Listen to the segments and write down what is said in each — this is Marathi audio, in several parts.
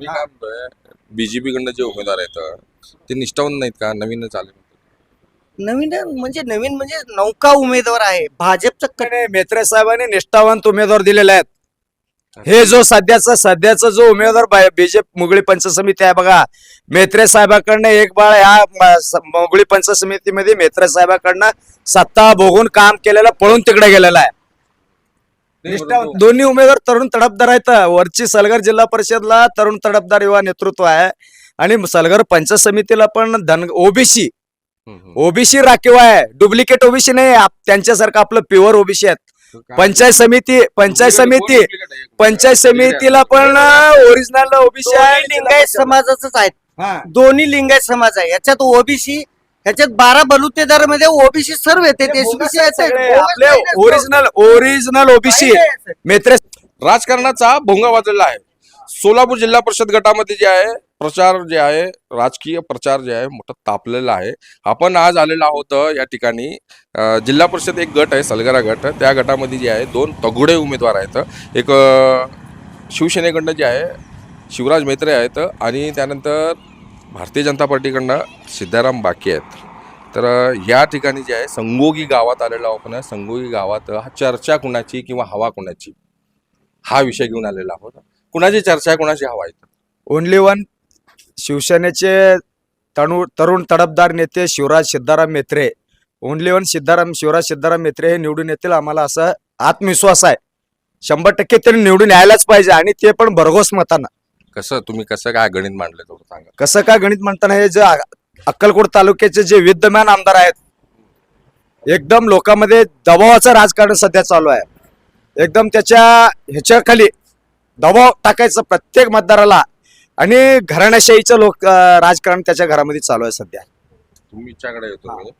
मी काय म्हणतोय बीजेपी कडनं जे उमेदवार आहेत ते निष्ठावंत नाहीत का? नवीनच आले नवीन म्हणजे नवीन म्हणजे नौका उमेदवार आहे. भाजपचं आणि मेत्रे साहेबांनी निष्ठावंत उमेदवार दिलेले आहेत. हे जो सध्याचा सध्याचा जो उमेदवार बीजेपी मुगळी पंच समिती आहे बघा. मेत्रे साहेबाकडनं एक बाळ ह्या मुगळी पंच समितीमध्ये मेत्रे साहेबाकडनं सत्ता भोगून काम केलेलं पळून तिकडे गेलेलं आहे. दोन्ही उमेदवार तरुण तडफदार आहेत. वरची सलगर जिल्हा परिषदला तरुण तडफदार युवा नेतृत्व आहे. आणि सलगर पंचायत समितीला पण धन ओबीसी. ओबीसी राखीव आहे. डुप्लिकेट ओबीसी नाही आप- त्यांच्यासारखं आपलं प्युअर ओबीसी आहेत. पंचायत समिती पंचायत समिती पंचायत समितीला पण ओरिजिनल ओबीसी आहे. लिंगायत समाजाचंच आहेत. हा. दोन्ही लिंगायत समाज आहे. याच्यात ओबीसी ह्याच्यात बारा बलुतेदारमध्ये ओबीसी सर्व येते ते सगळे. आपले ओरिजिनल ओरिजिनल ओबीसी मेत्रे राजकारणाचा भोंगा वाजलेला आहे. सोलापूर जिल्हा परिषद गटामध्ये जे आहे प्रचार जे आहे राजकीय प्रचार जे आहे मोठा तापलेला आहे. आपण आज आलेलो आहोत या ठिकाणी जिल्हा परिषद एक गट आहे सलगरा गट. त्या गटामध्ये जे आहे दोन तगडे उमेदवार आहेत. एक शिवसेनेकडनं जे आहे शिवराज मेत्रे आहेत आणि त्यानंतर भारतीय जनता पार्टीकडनं सिद्धाराम बाकी आहेत. तर या ठिकाणी जे आहे संगोगी गावात आलेला आहोत आपण संगोगी गावात हा चर्चा कुणाची किंवा हवा कुणाची? हा विषय घेऊन आलेला आहोत. कुणाची चर्चा आहे कुणाची हवा आहे ओनली वन शिवसेनेचे तणु तरुण तडफदार नेते शिवराज सिद्धाराम मेत्रे. ओनली वन सिद्धाराम शिवराज सिद्धाराम मेत्रे हे निवडून येतील. आम्हाला असा आत्मविश्वास आहे. शंभर टक्के तरी निवडून यायलाच पाहिजे आणि ते पण भरघोस मतानं. कसं तुम्ही कसं काय गणित मांडलं थोडं सांगा. कसं काय गणित म्हणताना हे जे अक्कलकोट तालुक्याचे जे विद्यमान आमदार आहेत एकदम लोकांमध्ये दबावाचं राजकारण सध्या चालू आहे. एकदम त्याच्या ह्याच्या खाली दबाव टाकायचं प्रत्येक मतदाराला आणि घराण्याशाहीचं लोक अं, राजकारण त्याच्या घरामध्ये चालू आहे सध्या. तुमच्याकडे येतो मी.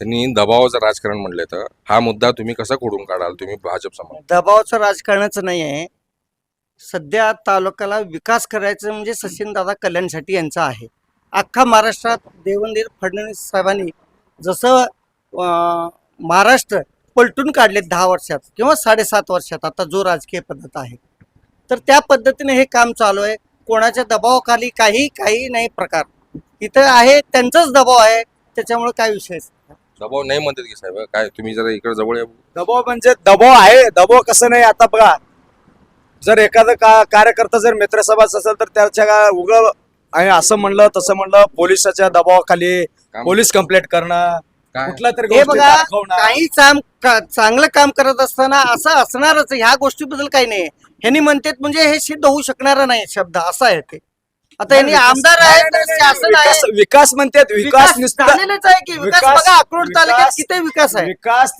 त्यांनी दबावाचं राजकारण म्हणलं तर हा मुद्दा तुम्ही कसा खोडून काढाल? तुम्ही भाजप समोर दबावचं राजकारणाचं नाही आहे. सध्या तालुक्याला विकास करायचं म्हणजे सचिन दादा कल्याणसाठी यांचा आहे. अख्खा महाराष्ट्रात देवेंद्र फडणवीस साहेबांनी जसं महाराष्ट्र पलटून काढले दहा वर्षात किंवा साडेसात वर्षात आता जो राजकीय पद्धत आहे. तर त्या पद्धतीने हे काम चालू आहे. कोणाच्या दबावाखाली काही काही नाही प्रकार. इथं आहे त्यांचाच दबाव आहे त्याच्यामुळे काय विषय. दबाव नाही म्हणतात की साहेब. काय तुम्ही जरा इकडे जवळ या. दबाव म्हणजे दबाव आहे. दबाव कसं नाही आता बघा. जर एखादं का कार्यकर्ता जर मित्रसभाच असेल तर त्याच्या उघड आणि असं म्हणलं तसं म्हणलं पोलिसाच्या दबावाखाली पोलीस कंप्लेंट करणं कुठला तरी हे बघा. काही चांगलं काम करत असताना असं असणारच ह्या गोष्टीबद्दल काही नाही. ह्यांनी म्हणतात म्हणजे हे सिद्ध होऊ शकणार नाही शब्द असं आहे ते. आता यांनी आमदार आहे विकास- म्हणतात विकास झालेलाच आहे की विकास बघा अक्रोड तालुक्यात विकास- किती विकास आहे.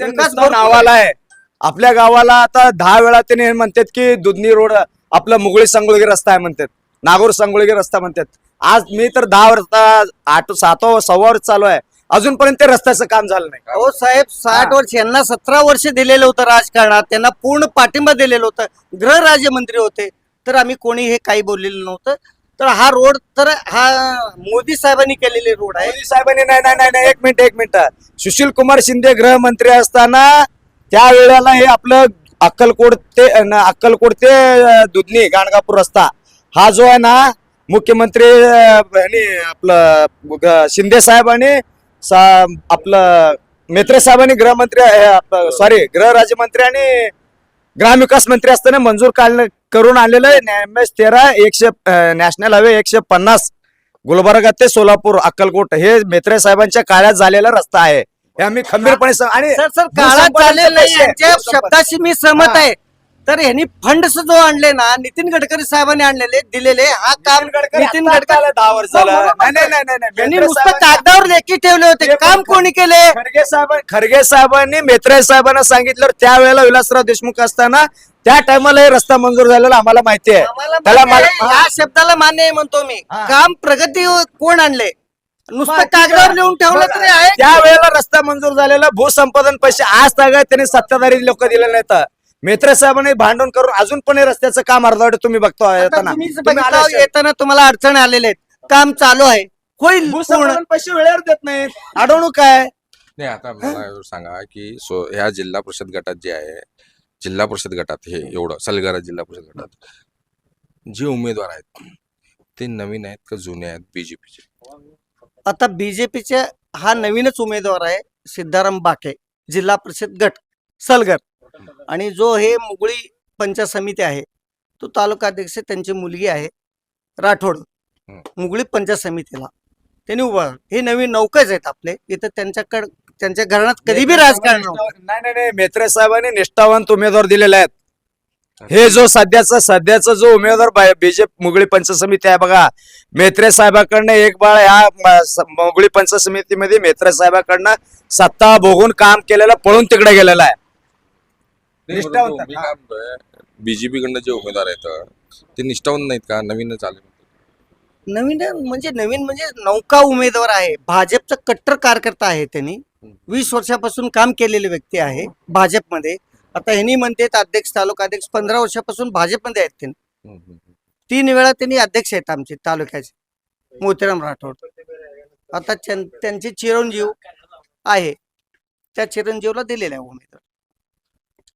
विकास नावाला आहे. आपल्या गावाला आता दहा वेळा त्याने म्हणतात की दुधनी रोड आपला मुगळी सांगोळगी रस्ता आहे म्हणतात. नागोर सांगोळगी रस्ता म्हणतात. आज मी तर दहा वर्ष आठ सातवा सव्वा वर्ष चालू आहे. अजूनपर्यंत ते रस्त्याचं काम झालं नाही. हो साहेब साठ. वर्ष यांना सतरा वर्ष दिलेलं होतं राजकारणात. त्यांना पूर्ण पाठिंबा दिलेलं होतं. गृहराज्यमंत्री होते. तर आम्ही कोणी हे काही बोललेलं नव्हतं. तर हा रोड तर हा मोदी साहेबांनी केलेले रोड आहे. मोदी साहेबांनी नाही नाही नाही नाही, एक मिनिट एक मिनिट. सुशील कुमार शिंदे गृहमंत्री असताना त्या वेळेला हे आपलं अक्कलकोट ते न, अक्कलकोट ते दुधनी गाणगापूर रस्ता हा जो आहे ना मुख्यमंत्री आणि आपलं ग- शिंदे साहेबांनी सा- आपलं मेत्रे साहेबांनी गृहमंत्री सॉरी गृह राज्यमंत्री आणि ग्रामविकास मंत्री असताना मंजूर काल करून आलेलं आहे. एम एस तेरा एकशे नॅशनल हायवे एकशे पन्नास गुलबर्गा ते सोलापूर अक्कलकोट हे मेत्रे साहेबांच्या काळात झालेला रस्ता आहे. हे आम्ही खंबीरपणे आणि सर नाही यांच्या. शब्दाशी मी सहमत हा. आहे तर यांनी फंड्स जो आणले ना नितीन गडकरी साहेबांनी आणलेले दिलेले हा काम नितीन गडकरी दहा वर्ष झालं. हो, बरोबर. नाही, नाही, नाही, नाही, नाही. यांनी नुसतं साहेबांनी- कागदावर लेखी ठेवले होते ते काम पण- कोणी केले खरगे साहेब खरगे साहेबांनी मेत्रे साहेबांना सांगितलं त्यावेळेला विलासराव देशमुख असताना त्या टायमाला हे रस्ता मंजूर झालेला आम्हाला माहिती आहे आम्हाला त्याला मान्य आहे, मला- या शब्दाला मान्य आहे म्हणतो मी हा. काम प्रगती कोण आणले नुसतं कागदावर लिहून ठेवलं तरी आहे. त्या वेळेला रस्ता मंजूर झालेला भूसंपादन पैसे आज तागायत त्यांनी सत्ताधारी लोक दिले नाहीत. मेत्रे साहेबांनी भांडण करून अजून पण हे रस्त्याचं काम अर्धवट तुम्ही बघतो येताना. तुम्ही बघितलं, येताना तुम्हाला अडचण आलेले आहेत. काम चालू आहे. होईल पूर्ण. भूसंपादन पैसे वेळेवर देत नाहीत. अडवणूक काय नाही आता मला एवढं सांगा की सो ह्या जिल्हा परिषद गटात जे आहे जिल्हा परिषद गटात हे एवढं सलगारा जिल्हा परिषद गटात जे उमेदवार आहेत ते नवीन आहेत का जुने आहेत बीजेपीचे आता बीजेपीचे हा नवीनच उमेदवार आहे सिद्धाराम बाके जिल्हा परिषद गट सलगर. आणि जो हे मुगळी पंचायत समिती आहे तो तालुका अध्यक्ष त्यांची मुलगी आहे राठोड. मुगळी पंचायत समितीला. त्यांनी उभा हे नवीन नौकच आहेत आपले. इथं त्यांच्याकडे त्यांच्या घराण्यात कधी बी राजकारण नाही नाही मेत्रे साहेबांनी निष्ठावंत उमेदवार दिलेले आहेत. हे जो सध्याचा सध्याचा जो उमेदवार बीजेपी मुगळी पंचायत समिती आहे बघा मेत्रे साहेबाकडनं एक बाळ ह्या मुगळी पंचायत समितीमध्ये मेत्रे साहेबाकडनं सत्ता भोगून काम केलेलं पळून तिकडे गेलेला आहे. बीजेपी कडनं जे उमेदवार आहेत ते निष्ठावंत नाहीत का? नवीनच आले. नवीन म्हणजे नवीन म्हणजे नौका उमेदवार आहे. भाजपचा कट्टर कार्यकर्ता आहे त्यांनी. वीस वर्षापासून काम केलेले व्यक्ती आहे भाजपमध्ये. आता ह्यांनी म्हणतात अध्यक्ष तालुका अध्यक्ष पंधरा वर्षापासून भाजपमध्ये आहेत त्यांनी. तीन वेळा त्यांनी अध्यक्ष आहेत आमचे तालुक्याचे. मोतीराम राठोड. आता त्यां- त्यांचे चिरंजीव आहे. त्या चिरंजीवला दिलेला आहे उमेदवार.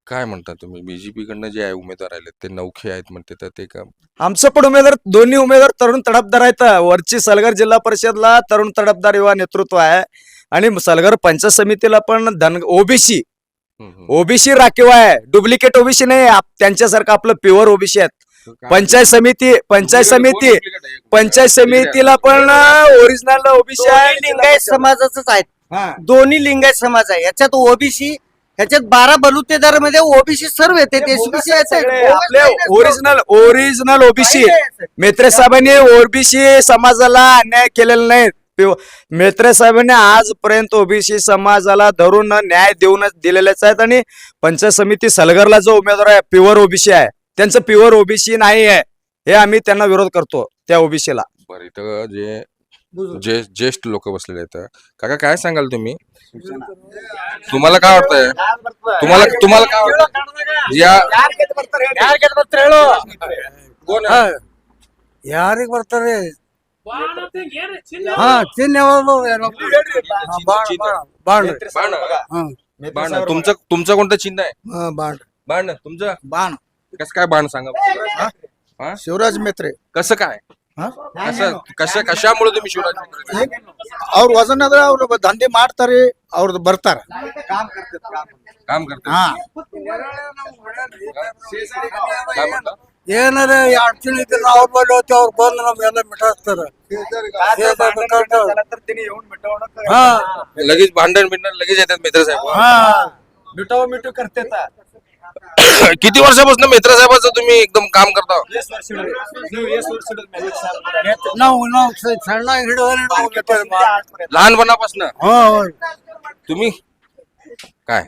काय म्हणता तुम्ही? बीजेपी कडनं जे आहे उमेदवार आले ते नौखे आहेत म्हणते तर ते का आमचं पण उमेदवार दोन्ही उमेदवार तरुण तडफदार आहेत. वरची सलगर जिल्हा परिषदला तरुण तडफदार युवा नेतृत्व आहे. आणि सलगर पंचायत समितीला पण धन ओबीसी. ओबीसी राखीव आहे. डुप्लिकेट ओबीसी नाही आप- त्यांच्यासारखं आपलं प्युअर ओबीसी आहेत. पंचायत समिती पंचायत समिती? पंचायत समितीला पण ओरिजिनल ओबीसी आहे. लिंगायत समाजाच आहेत. हा. दोन्ही लिंगायत समाज आहे. याच्यात ओबीसी ह्याच्यात बारा बलुतेदारमध्ये ओबीसी सर्व येते ओरिजिनल ओरिजिनल ओबीसी मेत्रे साहेबांनी ओबीसी समाजाला अन्याय केलेला नाही. मेत्रे साहेबांनी आजपर्यंत ओबीसी समाजाला धरून न्याय देऊनच दिलेलेच आहेत आणि पंचायत समिती सलगरला जो उमेदवार आहे प्युअर ओबीसी आहे त्यांचं प्युअर ओबीसी नाही आहे हे आम्ही त्यांना विरोध करतो त्या ओबीसीला बरं इथं जे जे ज्येष्ठ लोक बसलेले आहेत काका काय सांगाल तुम्ही तुम्हाला काय वाटतंय तुम्हाला तुम्हाला काय वाटतं या कोण आहे? ಯಾರಿಗೆ ಬರ್ತಾರೆ ಹಾ ಚಿಹ್ನೆ ಯಾವ್ದು ಏನೋ? ಹಾ, ಬಾಣ, ಬಾಣ, ಬಾಣ. बाण ಹಾ, बाण तुमचं तुमचं कोणतं चिन्ह आहे ಹಾ, ಬಾಣ. बाण तुमचं ಬಾಣ. कसं काय बाण सांगा हा? ಶಿವರಾಜ್ ಮೇತ್ರೆ कसं काय ಹಾ? कसं कशा कशामुळे तुम्ही शिवराज मित्र? ಅವ್ರ ವಜನ್ ಅದ್ರ ಅವ್ರು ದಂಧೆ ಮಾಡ್ತಾರೆ ಅವ್ರದ್ದು ಬರ್ತಾರ काम करतात ಹಾ काय म्हणता ಏನಾರ ಅಡಚಣೆ ಇದ್ರೆ ಅವ್ರ ಬಳಿ ಹೋಗ್ತೀವಿ ಅವ್ರು ಬಂದು ನಮ್ಗೆಲ್ಲ ಮಿಟಾಸ್ತಾರ ಹಾ लगेच भांडण बिंडण लगेच येतात मित्र साहेब ಹಾ मिठो मिठो करते किती वर्षापासून मित्र साहेबाचं तुम्ही एकदम काम करता ನಾವು ನಾವು ಸ- ಸಣ್ಣ ಹಿಡಿದ लहानपणापासून ಹಾ तुम्ही काय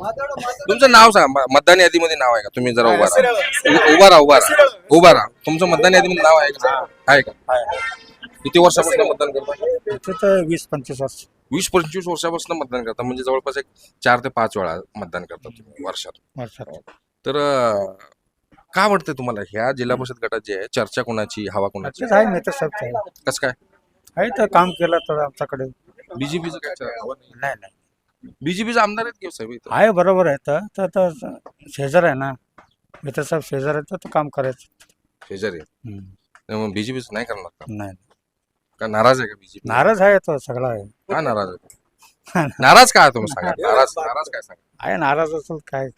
तुमचं नाव सांगा. मतदान यादीमध्ये नाव आहे का? तुम्ही जरा उभा राहा. उभा राहा उभा राहा. उभा राहा. तुमचं मतदान यादीमध्ये नाव आहे का? आहे का? किती वर्षापासून मतदान करता? वीस पंचवीस वर्ष. वीस पंचवीस वर्षापासून मतदान करता. म्हणजे जवळपास एक चार ते पाच वेळा मतदान करता तुम्ही वर्षात. तर काय वाटतं तुम्हाला ह्या जिल्हा परिषद गटात जे आहे चर्चा कोणाची हवा कोणाची? आहे मित्र साहेब कसं काय? आहे तर काम केलं तर आमच्याकडे. बीजेपीचं काय नाही नाही. बीजेपीचा आमदार आहेत की साहेब इथं? आहे बरोबर आहे. तर तर तर शेजार आहे ना. मित्र साहेब शेजार आहे तर काम करायचं. शेजारी हम्म. मग बीजेपीचं नाही करणार का? नाही. का नाराज आहे का बीजेपी? नाराज आहे तो सगळा. आहे का नाराज आहे? नाराज काय आहे तुम्ही सांगा? नाराज नाराज काय सांगा? आहे नाराज असेल काय?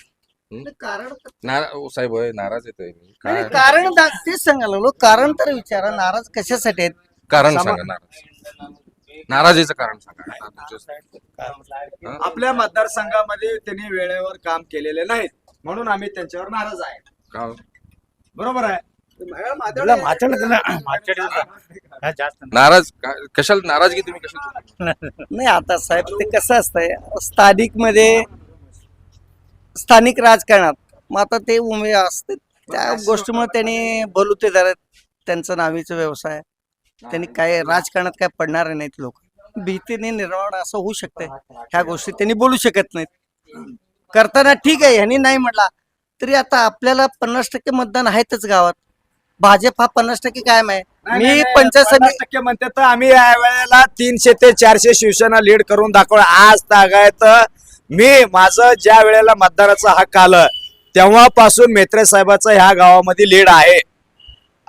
नारा ओ साहेब होय नाराज येतोय मी. काय? कारण दा- तेच सांगायला लागलो. कारण तर विचारा नाराज कशासाठी आहेत? कारण सांगा नाराज. नाराजीचं कारण सांगा. आता तुमच्या- आपल्या मतदारसंघामध्ये त्यांनी वेळेवर काम केलेले नाहीत. म्हणून आम्ही त्यांच्यावर नाराज आहे. का- बरोबर आहे? जास्त नाराज का- कशाला नाराजगी तुम्ही कशाला नाही आता साहेब ते कसं असतंय? स्थानिकमध्ये स्थानिक राजकारणात मग आता ते उमे असते त्या गोष्टीमुळे त्यांनी बलुतेदार आहेत. त्यांचा नावीचा व्यवसाय त्यांनी काय राजकारणात काय पडणार नाहीत लोक. भीतीने निर्माण असं होऊ शकतंय ह्या गोष्टी त्यांनी बोलू शकत नाहीत. करताना ठीक आहे ह्यांनी नाही म्हटला तरी आता आपल्याला पन्नास टक्के मतदान आहेतच गावात. भाजप हा पन्नास टक्के कायम आहे. मी पंचायत समिती टक्के म्हणते तर आम्ही या वेळेला तीनशे ते चारशे शिवसेना लीड करून दाखवलं. आज तागायत मी माझं ज्या वेळेला मतदाराचा हक्क आलं तेव्हापासून मेत्रे साहेबाचं ह्या गावामध्ये लीड आहे.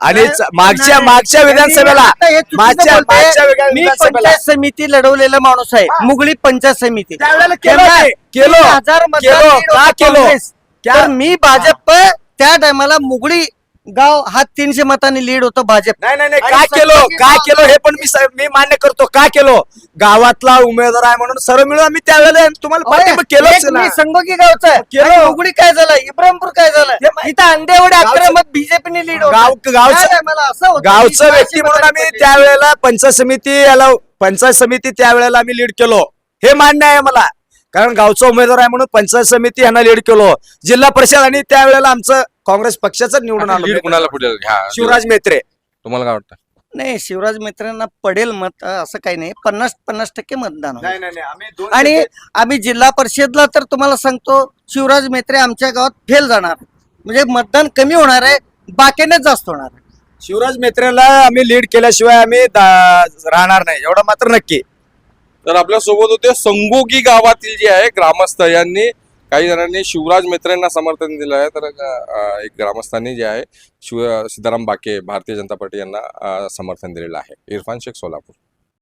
आणि मागच्या मागच्या विधानसभेला मागच्या मी विधानसभेला पंचायत समिती लढवलेला माणूस आहे मुगळी पंचायत समिती त्यावेळेला केलं त्यांना नाही. केलं. तीन हजार केलं. होतं का केलं? काँग्रेस. क्या- तर मी भाजप त्या टायमाला मुगळी गाव हा तीनशे मतांनी लीड होतं भाजप. नाही नाही नाही. आणि काय केलं? संभाजी काय गाव- केलं? हे पण मी स- मी मान्य करतो. का केलो? गावातला उमेदवार आहे म्हणून सर्व मिळून आम्ही त्यावेळेला तुम्हाला पाठिंबा केलंच एक ना मी संगोगी गावचा आहे. केलं. आणि मुगळी काय झालं? इब्राहिमपूर काय झालं? मा- इथं अंधेवडे अकरा गावचं- मत बीजेपीने लीड गाव गावचं असं होतं गावचं की व्यक्ती म्हणून आम्ही. त्यावेळेला पंचायत समिती याला पंचायत समिती त्यावेळेला आम्ही लीड केलो. हे मान्य आहे मला. कारण गावचा उमेदवार आहे म्हणून पंचायत समिती यांना लीड केलो. जिल्हा परिषद आणि त्यावेळेला आमचं काँग्रेस पक्षाचं निवडून आता आलं कुणाला पडेल? ह्या शिवराज मेत्रे. तुम्हाला काय वाटतं? नाही शिवराज मित्रांना पडेल मत असं काही नाही. पन्नास पन्नास टक्के मतदान होईल. नाही नाही नाही, आम्ही दोन आणि आम्ही जिल्हा परिषदला तर तुम्हाला सांगतो शिवराज मेत्रे आमच्या गावात फेल जाणार. म्हणजे मतदान कमी होणार आहे बाकीनेच जास्त होणार आहे. शिवराज मेत्रेला आम्ही लीड केल्याशिवाय आम्ही दा- राहणार नाही. एवढं मात्र नक्की. तर आपल्यासोबत होते संगोगी गावातील जे आहे ग्रामस्थ यांनी काही जणांनी शिवराज मेत्रेंना समर्थन दिलं आहे. तर एक ग्रामस्थांनी जे आहे शिव सीताराम बाके भारतीय जनता पार्टी यांना समर्थन दिलेलं आहे. इरफान शेख सोलापूर.